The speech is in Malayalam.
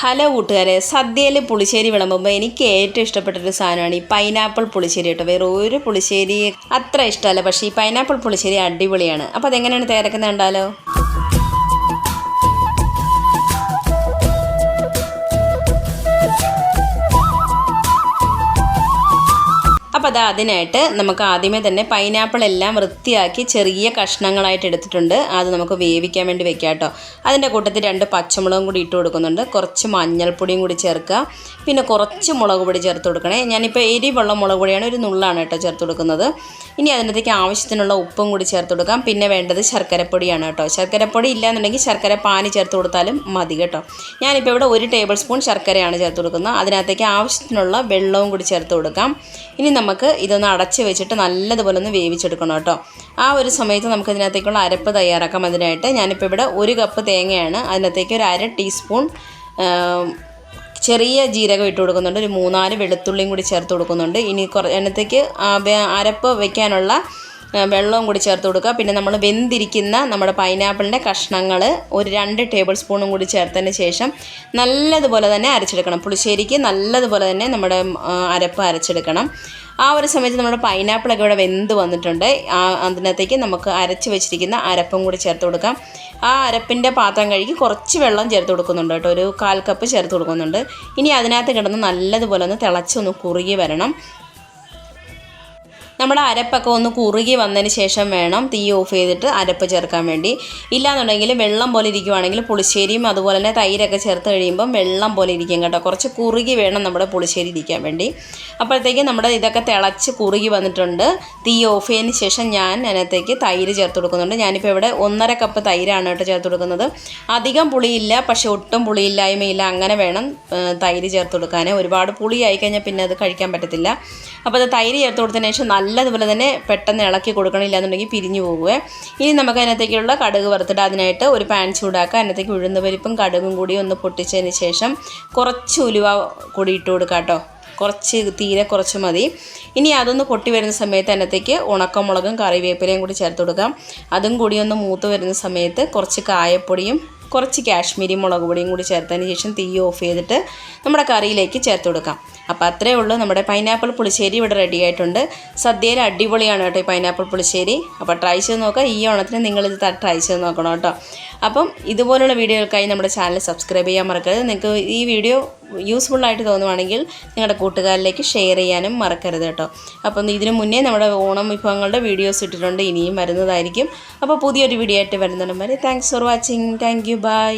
ഹലോ കൂട്ടുകാരെ സദ്യയിൽ പുളിശ്ശേരി വിളമ്പുമ്പോൾ എനിക്ക് ഏറ്റവും ഇഷ്ടപ്പെട്ടൊരു സാധനമാണ് ഈ പൈനാപ്പിൾ പുളിശ്ശേരി കേട്ടോ. വേറെ ഒരു പുളിശ്ശേരി അത്ര ഇഷ്ടമല്ല പക്ഷേ ഈ പൈനാപ്പിൾ പുളിശ്ശേരി അടിപൊളിയാണ്. അപ്പോൾ അതെങ്ങനെയാണ് തയ്യാറാക്കുന്നത് കണ്ടാലോ? അത് അതിനായിട്ട് നമുക്ക് ആദ്യമേ തന്നെ പൈനാപ്പിൾ എല്ലാം വൃത്തിയാക്കി ചെറിയ കഷ്ണങ്ങളായിട്ട് എടുത്തിട്ടുണ്ട്. അത് നമുക്ക് വേവിക്കാൻ വേണ്ടി വെക്കാം കേട്ടോ. അതിന്റെ കൂട്ടത്തിൽ രണ്ട് പച്ചമുളകും കൂടി ഇട്ട് കൊടുക്കുന്നുണ്ട്. കുറച്ച് മഞ്ഞൾപ്പൊടിയും കൂടി ചേർക്കുക. പിന്നെ കുറച്ച് മുളക് പൊടി ചേർത്ത് കൊടുക്കണേ. ഞാനിപ്പോൾ എരിവുള്ള മുളക് പൊടിയാണ് ഒരു നുള്ളാണ് കേട്ടോ ചേർത്ത് കൊടുക്കുന്നത്. ഇനി അതിനകത്തേക്ക് ആവശ്യത്തിനുള്ള ഉപ്പും കൂടി ചേർത്ത് കൊടുക്കാം. പിന്നെ വേണ്ടത് ശർക്കരപ്പൊടിയാണ് കേട്ടോ. ശർക്കരപ്പൊടി ഇല്ലയെന്നുണ്ടെങ്കിൽ ശർക്കര പാനി ചേർത്ത് കൊടുത്താലും മതി കേട്ടോ. ഞാനിപ്പോൾ ഇവിടെ ഒരു ടേബിൾ സ്പൂൺ ശർക്കരയാണ് ചേർത്ത് കൊടുക്കുന്നത്. അതിനകത്തേക്ക് ആവശ്യത്തിനുള്ള വെള്ളവും കൂടി ചേർത്ത് കൊടുക്കാം. ഇനി നമുക്ക് ഇതൊന്ന് അടച്ച് വെച്ചിട്ട് നല്ലതുപോലെ ഒന്ന് വേവിച്ചെടുക്കണം കേട്ടോ. ആ ഒരു സമയത്ത് നമുക്ക് ഇതിനകത്തേക്കുള്ള അരപ്പ് തയ്യാറാക്കാം അതിനായിട്ട്. ഞാനിപ്പോൾ ഇവിടെ ഒരു കപ്പ് തേങ്ങയാണ്. അതിനകത്തേക്ക് ഒരു അര ടീസ്പൂൺ ചെറിയ ജീരകം ഇട്ട് കൊടുക്കുന്നുണ്ട്. ഒരു മൂന്നാൽ വെളുത്തുള്ളിയും കൂടി ചേർത്ത് കൊടുക്കുന്നുണ്ട്. ഇനി കുറ അതിനകത്തേക്ക് അരപ്പ് വയ്ക്കാനുള്ള വെള്ളവും കൂടി ചേർത്ത് കൊടുക്കുക. പിന്നെ നമ്മൾ വെന്തിരിക്കുന്ന നമ്മുടെ പൈനാപ്പിളിന്റെ കഷ്ണങ്ങൾ ഒരു രണ്ട് ടേബിൾ സ്പൂണും കൂടി ചേർത്തതിന് ശേഷം നല്ലതുപോലെ തന്നെ അരച്ചെടുക്കണം. പുളിശ്ശേരിക്ക് നല്ലതുപോലെ തന്നെ നമ്മുടെ അരപ്പ് അരച്ചെടുക്കണം. ആ ഒരു സമയത്ത് നമ്മുടെ പൈനാപ്പിളൊക്കെ ഇവിടെ വെന്ത് വന്നിട്ടുണ്ട്. ആ അതിനകത്തേക്ക് നമുക്ക് അരച്ച് വെച്ചിരിക്കുന്ന അരപ്പും കൂടി ചേർത്ത് കൊടുക്കാം. ആ അരപ്പിന്റെ പാത്രം കഴുകി കുറച്ച് വെള്ളം ചേർത്ത് കൊടുക്കുന്നുണ്ട് കേട്ടോ. ഒരു കാൽ കപ്പ് ചേർത്ത് കൊടുക്കുന്നുണ്ട്. ഇനി അതിനകത്ത് കിടന്ന് നല്ലതുപോലെ ഒന്ന് തിളച്ചൊന്ന് കുറുകി വരണം. നമ്മുടെ അരപ്പൊക്കെ ഒന്ന് കുറുകി വന്നതിന് ശേഷം വേണം തീ ഓഫ് ചെയ്തിട്ട് അരപ്പ് ചേർക്കാൻ വേണ്ടി. ഇല്ലാന്നുണ്ടെങ്കിൽ വെള്ളം പോലെ ഇരിക്കുവാണെങ്കിൽ പുളിശ്ശേരിയും അതുപോലെ തന്നെ തൈരൊക്കെ ചേർത്ത് കഴിയുമ്പം വെള്ളം പോലെ ഇരിക്കും കേട്ടോ. കുറച്ച് കുറുകി വേണം നമ്മുടെ പുളിശ്ശേരി ഇരിക്കാൻ വേണ്ടി. അപ്പോഴത്തേക്കും നമ്മുടെ ഇതൊക്കെ തിളച്ച് കുറുകി വന്നിട്ടുണ്ട്. തീ ഓഫ് ചെയ്തതിന് ശേഷം ഞാൻ അതിനകത്തേക്ക് തൈര് ചേർത്ത് കൊടുക്കുന്നുണ്ട്. ഞാനിപ്പോൾ ഇവിടെ ഒന്നര കപ്പ് തൈരാണ് കേട്ടോ ചേർത്ത് കൊടുക്കുന്നത്. അധികം പുളിയില്ല പക്ഷെ ഒട്ടും പുളിയില്ലായ്മയില്ല. അങ്ങനെ വേണം തൈര് ചേർത്ത് കൊടുക്കാൻ ഒരുപാട് പുളി ആയി കഴിഞ്ഞാൽ പിന്നെ അത് കഴിക്കാൻ പറ്റത്തില്ല. അപ്പോൾ അത് തൈര് ചേർത്ത് കൊടുത്തതിന് ശേഷം നല്ലതുപോലെ തന്നെ പെട്ടെന്ന് ഇളക്കി കൊടുക്കണില്ല എന്നുണ്ടെങ്കിൽ പിരിഞ്ഞു പോകുവേ. ഇനി നമുക്ക് അതിനകത്തേക്കുള്ള കടുക് വറുത്തിട്ട് അതിനായിട്ട് ഒരു പാൻ ചൂടാക്കുക. അതിനകത്തേക്ക് ഉഴുന്ന പരിപ്പും കടുകും കൂടി ഒന്ന് പൊട്ടിച്ചതിന് ശേഷം കുറച്ച് ഉലുവ കൂടി ഇട്ട് കൊടുക്കുക കേട്ടോ. കുറച്ച് തീരെ കുറച്ച് മതി. ഇനി അതൊന്ന് പൊട്ടി വരുന്ന സമയത്ത് അതിനകത്തേക്ക് ഉണക്കമുളകും കറിവേപ്പിലയും കൂടി ചേർത്ത് കൊടുക്കാം. അതും കൂടി ഒന്ന് മൂത്ത് വരുന്ന സമയത്ത് കുറച്ച് കായപ്പൊടിയും കുറച്ച് കാശ്മീരി മുളക് പൊടിയും കൂടി ചേർത്തതിന് ശേഷം തീ ഓഫ് ചെയ്തിട്ട് നമ്മുടെ കറിയിലേക്ക് ചേർത്ത് കൊടുക്കാം. അപ്പോൾ അത്രയേ ഉള്ളൂ. നമ്മുടെ പൈനാപ്പിൾ പുളിശ്ശേരി ഇവിടെ റെഡി ആയിട്ടുണ്ട്. സദ്യയിൽ അടിപൊളിയാണ് കേട്ടോ ഈ പൈനാപ്പിൾ പുളിശ്ശേരി. അപ്പോൾ ട്രൈ ചെയ്ത് നോക്കുക. ഈ ഓണത്തിന് നിങ്ങളിത് ട്രൈ ചെയ്ത് നോക്കണം കേട്ടോ. അപ്പം ഇതുപോലുള്ള വീഡിയോകൾക്കായി നമ്മുടെ ചാനൽ സബ്സ്ക്രൈബ് ചെയ്യാൻ മറക്കരുത്. നിങ്ങൾക്ക് ഈ വീഡിയോ യൂസ്ഫുൾ ആയിട്ട് തോന്നുവാണെങ്കിൽ നിങ്ങളുടെ കൂട്ടുകാരിലേക്ക് ഷെയർ ചെയ്യാനും മറക്കരുത് കേട്ടോ. അപ്പം ഇതിനു മുന്നേ നമ്മുടെ ഓണം വിഭവങ്ങളുടെ വീഡിയോസ് ഇട്ടിട്ടുണ്ട് ഇനിയും വരുന്നതായിരിക്കും. അപ്പോൾ പുതിയൊരു വീഡിയോ ആയിട്ട് വരുന്നിടം വരെ thanks for watching thank you bye